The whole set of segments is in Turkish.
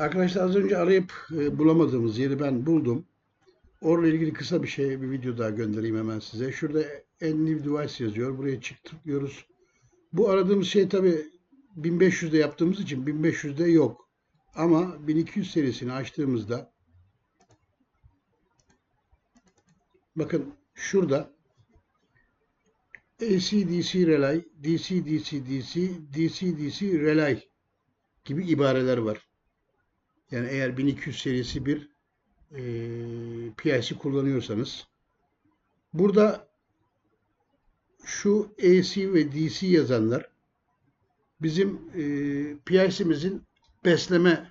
Arkadaşlar az önce arayıp e, bulamadığımız yeri ben buldum. Orla ilgili kısa bir şey, bir video daha göndereyim hemen size. Şurada en new device yazıyor. Buraya çık tıklıyoruz. Bu aradığımız şey tabi 1500'de yaptığımız için 1500'de yok. Ama 1200 serisini açtığımızda bakın şurada AC-DC Relay, DC-DC-DC, DC-DC Relay gibi ibareler var. Yani eğer 1200 serisi bir e, PIC kullanıyorsanız burada şu AC ve DC yazanlar bizim e, PIC'mizin besleme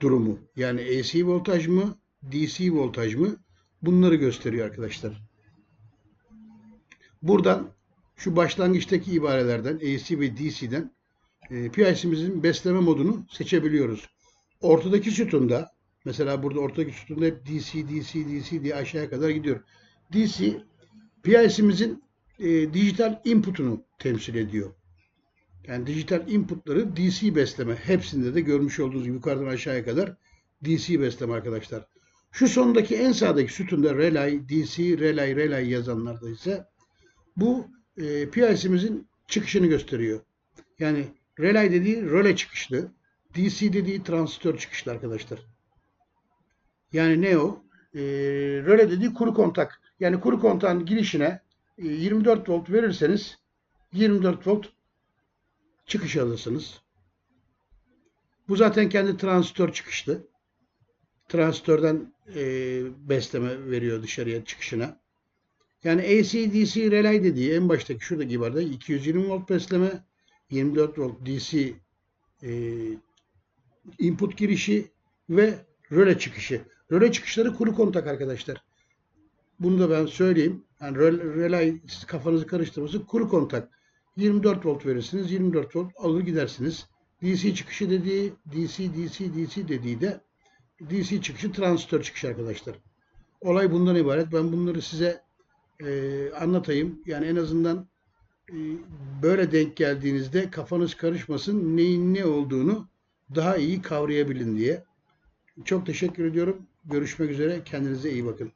durumu. Yani AC voltaj mı, DC voltaj mı bunları gösteriyor arkadaşlar. Buradan şu başlangıçtaki ibarelerden AC ve DC'den e, PIC'mizin besleme modunu seçebiliyoruz. Ortadaki sütunda mesela burada ortadaki sütunda hep DC, DC, DC diye aşağıya kadar gidiyor. DC PIC'mizin e, dijital input'unu temsil ediyor. Yani dijital inputları DC besleme. Hepsinde de görmüş olduğunuz gibi yukarıdan aşağıya kadar DC besleme arkadaşlar. Şu sondaki en sağdaki sütunda relay, DC, relay, relay yazanlarda ise bu e, PIC'mizin çıkışını gösteriyor. Yani relay dediği röle çıkışlı. DC dediği transistör çıkışlı arkadaşlar. Yani ne o? E, röle dediği kuru kontak. Yani kuru kontağın girişine e, 24 volt verirseniz 24 volt çıkış alırsınız. Bu zaten kendi transistör çıkışlı. Transistörden e, besleme veriyor dışarıya çıkışına. Yani AC-DC relay dediği en baştaki şuradaki ibarede 220 volt besleme, 24 volt DC e, input girişi ve röle çıkışı. Röle çıkışları kuru kontak arkadaşlar. Bunu da ben söyleyeyim. Yani relay kafanızı karıştırması kuru kontak. 24 volt verirsiniz. 24 volt alır gidersiniz. DC çıkışı dediği DC DC DC dediği de DC çıkışı transistör çıkışı arkadaşlar. Olay bundan ibaret. Ben bunları size e, anlatayım. Yani en azından böyle denk geldiğinizde kafanız karışmasın. Neyin ne olduğunu daha iyi kavrayabilin diye. Çok teşekkür ediyorum. Görüşmek üzere. Kendinize iyi bakın.